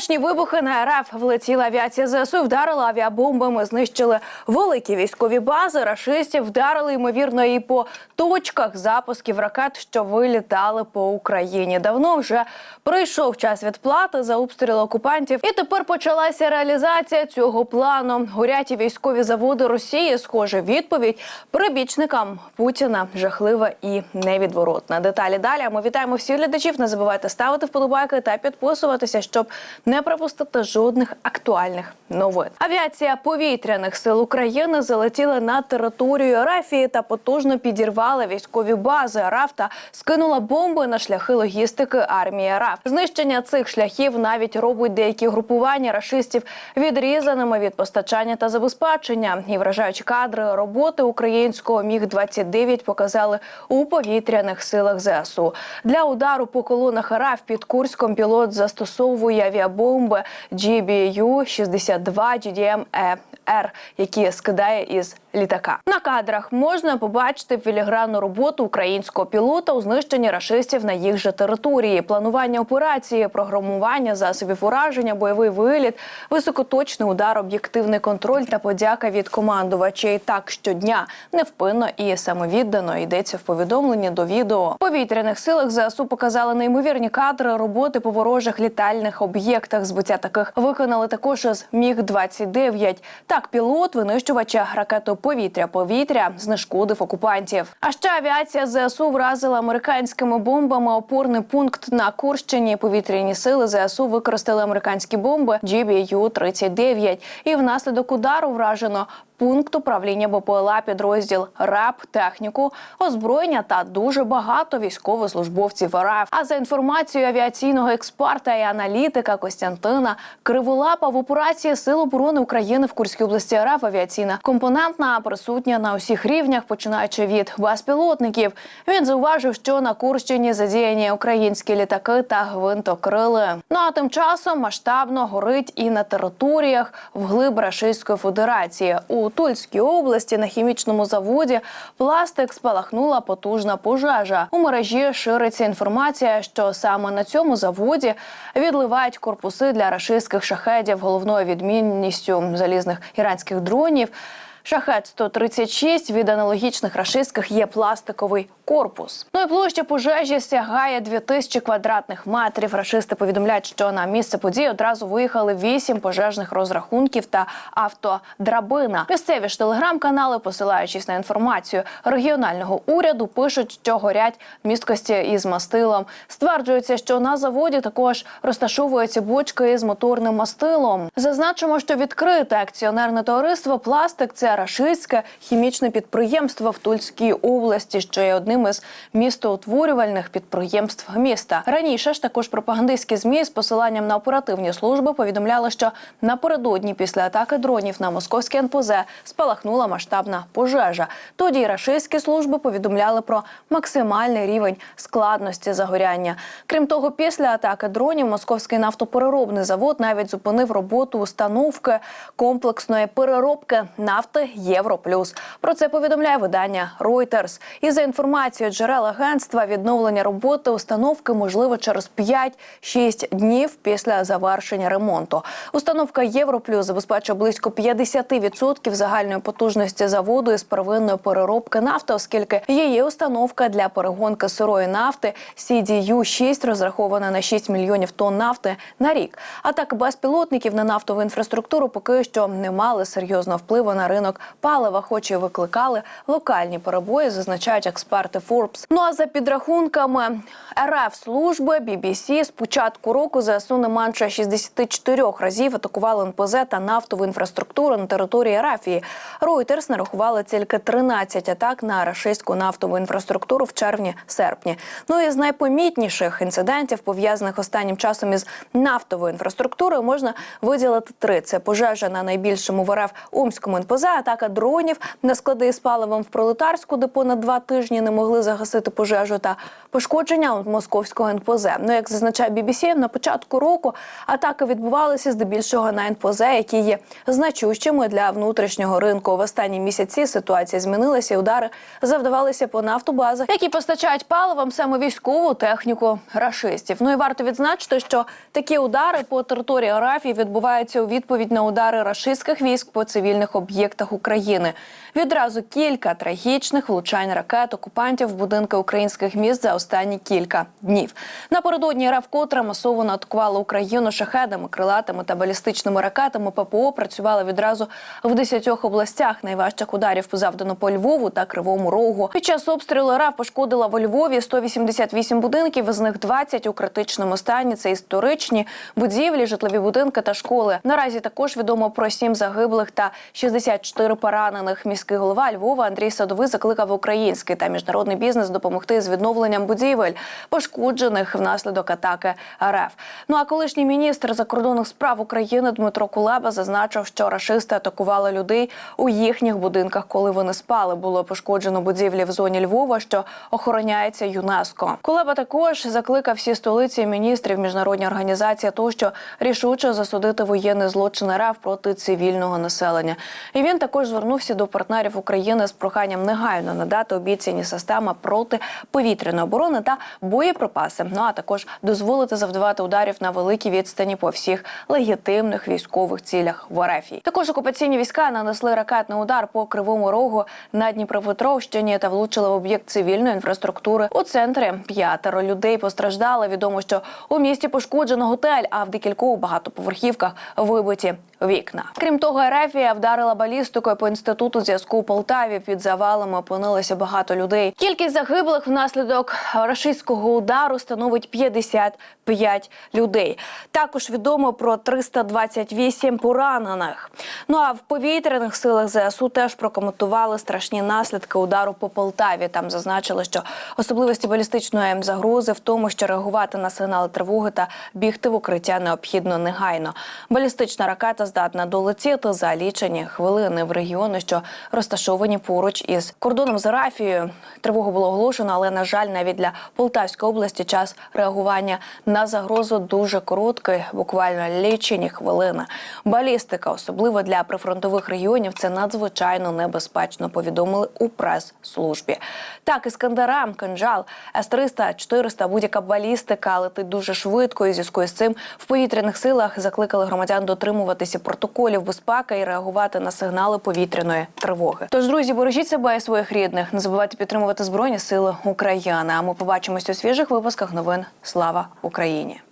Страшні вибухи на РФ влетіла авіація ЗСУ, вдарила авіабомбами, знищили великі військові бази. Рашистів вдарили ймовірно і по точках запусків ракет, що вилітали по Україні. Давно вже прийшов час відплати за обстріл окупантів, і тепер почалася реалізація цього плану. Горять військові заводи Росії. Схоже, відповідь прибічникам Путіна жахлива і невідворотна. Деталі далі. Ми вітаємо всіх глядачів. Не забувайте ставити вподобайки та підписуватися, щоб не пропустити жодних актуальних новин. Авіація повітряних сил України залетіла на територію Рафії та потужно підірвала військові бази РАФ та скинула бомби на шляхи логістики армії РАФ. Знищення цих шляхів навіть робить деякі групування рашистів відрізаними від постачання та забезпечення. І вражаючі кадри роботи українського міг 29 показали у повітряних силах ЗСУ. Для удару по колонах РАФ під Курськом пілот застосовує авіабомби GBU-62 GDM-ER, які скидає із літака. На кадрах можна побачити філігранну роботу українського пілота у знищенні рашистів на їх же території, планування операції, програмування засобів ураження, бойовий виліт, високоточний удар, об'єктивний контроль та подяка від командувачей. Так щодня невпинно і самовіддано йдеться в повідомленні до відео. Повітряних силах ЗСУ показали неймовірні кадри роботи по ворожих літальних об'єктах. Збиття таких виконали також із міг 29 Так, пілот винищувача ракету повітря-повітря знешкодив окупантів. А ще авіація ЗСУ вразила американськими бомбами опорний пункт на Курщині. Повітряні сили ЗСУ використали американські бомби GBU-39. І внаслідок удару вражено пункт управління БПЛА, підрозділ РАП, техніку, озброєння та дуже багато військовослужбовців РФ. А за інформацією авіаційного експерта і аналітика Костянтина Криволапа в операції Сил оборони України в Курській області РФ авіаційна компонентна присутня на усіх рівнях, починаючи від безпілотників. Він зауважив, що на Курщині задіяні українські літаки та гвинтокрили. Ну а тим часом масштабно горить і на територіях вглиб Рашистської Федерації у Тульській області на хімічному заводі пластик спалахнула потужна пожежа. У мережі шириться інформація, що саме на цьому заводі відливають корпуси для рашистських шахедів головною відмінністю залізних іранських дронів. Шахет 136 від аналогічних рашистських є пластиковий корпус. Ну і площа пожежі сягає 2000 квадратних метрів. Рашисти повідомляють, що на місце події одразу виїхали вісім пожежних розрахунків та автодрабина. Місцеві ж телеграм-канали, посилаючись на інформацію регіонального уряду, пишуть, що горять місткості із мастилом. Стверджується, що на заводі також розташовуються бочки із моторним мастилом. Зазначимо, що відкрите акціонерне товариство Пластик це рашистське хімічне підприємство в Тульській області, що є одним із містоутворювальних підприємств міста. Раніше ж також пропагандистські змі з посиланням на оперативні служби повідомляли, що напередодні після атаки дронів на московське НПЗ спалахнула масштабна пожежа. Тоді рашистські служби повідомляли про максимальний рівень складності загоряння. Крім того, після атаки дронів московський нафтопереробний завод навіть зупинив роботу установки комплексної переробки нафти Європлюс. Про це повідомляє видання Reuters. І за інформацією джерел агентства, відновлення роботи установки можливо через 5-6 днів після завершення ремонту. Установка Європлюс забезпечує близько 50% загальної потужності заводу із первинної переробки нафти, оскільки її установка для перегонки сирої нафти CDU-6 розрахована на 6 мільйонів тонн нафти на рік. А так безпілотників на нафтову інфраструктуру поки що не мали серйозного впливу на ринок палива, хоч і викликали локальні перебої, зазначають експерти Forbes. Ну а за підрахунками РФ служби BBC з початку року ЗСУ не менше 64 разів атакували НПЗ та нафтову інфраструктуру на території Рафії. Reuters нарахували тільки 13 атак на рашистську нафтову інфраструктуру в червні-серпні. Ну і з найпомітніших інцидентів, пов'язаних останнім часом із нафтовою інфраструктурою, можна виділити три: це пожежа на найбільшому в РФ Омському НПЗ, атака дронів на склади з паливом в пролетарську, де понад два тижні не могли загасити пожежу та пошкодження московського НПЗ. Ну як зазначає BBC, на початку року атаки відбувалися здебільшого на НПЗ, які є значущими для внутрішнього ринку. В останні місяці ситуація змінилася. і Удари завдавалися по нафтобазах, які постачають паливом саме військову техніку рашистів. Ну і варто відзначити, що такі удари по території Арафії відбуваються у відповідь на удари рашистських військ по цивільних об'єктах України. Відразу кілька трагічних влучань ракет окупантів в будинки українських міст за останні кілька днів. Напередодні РФ вкотре масово атакувала Україну шахедами, крилатими та балістичними ракетами. ППО працювали відразу в 10 областях. Найважчих ударів завдано по Львову та Кривому Рогу. Під час обстрілу РФ пошкодила во Львові 188 будинків. З них 20 у критичному стані. Це історичні будівлі, житлові будинки та школи. Наразі також відомо про 7 загиблих та 64 поранених. Міський голова Львова Андрій Садовий закликав український та міжнародний бізнес допомогти з відновленням будівель, пошкоджених внаслідок атаки РФ. Ну а колишній міністр закордонних справ України Дмитро Кулеба зазначив, що рашисти атакували людей у їхніх будинках, коли вони спали. Було пошкоджено будівлі в зоні Львова, що охороняється ЮНЕСКО. Кулеба також закликав всі столиці міністрів, міжнародні організації тощо рішуче засудити воєнний злочин РФ проти цивільного населення. І він також звернувся до партнерів України з проханням негайно надати обіцяні системи протиповітряної оборони та боєприпаси. Ну а також дозволити завдавати ударів на великій відстані по всіх легітимних військових цілях в РФ. Також окупаційні війська нанесли ракетний удар по кривому рогу на Дніпропетровщині та влучили в об'єкт цивільної інфраструктури у центрі. П'ятеро людей постраждали. Відомо, що у місті пошкоджено готель, а в декількох багатоповерхівках вибиті вікна. Крім того, Ерефія вдарила балістикою по інституту зв'язку у Полтаві. Під завалами опинилося багато людей. Кількість загиблих внаслідок рашистського удару становить 55 людей. Також відомо про 328 поранених. Ну а в повітряних силах ЗСУ теж прокоментували страшні наслідки удару по Полтаві. Там зазначили, що особливості балістичної загрози в тому, що реагувати на сигнали тривоги та бігти в укриття необхідно негайно. Балістична ракета здатна долетіти за лічені хвилини в регіони, що розташовані поруч із кордоном з Арафією. Тривогу було оголошено, але на жаль, навіть для Полтавської області час реагування на загрозу дуже короткий, буквально лічені хвилини. Балістика, особливо для прифронтових регіонів, це надзвичайно небезпечно. Повідомили у прес-службі. Так, іскандера, кинжал, С-300, 400, будь-яка балістика летить дуже швидко. І зв'язку з цим в повітряних силах закликали громадян дотримуватися протоколів безпеки і реагувати на сигнали повітряної тривоги. Тож, друзі, бережіть себе і своїх рідних. Не забувайте підтримувати збройні сили України. А ми побачимось у свіжих випусках новин. Слава Україні!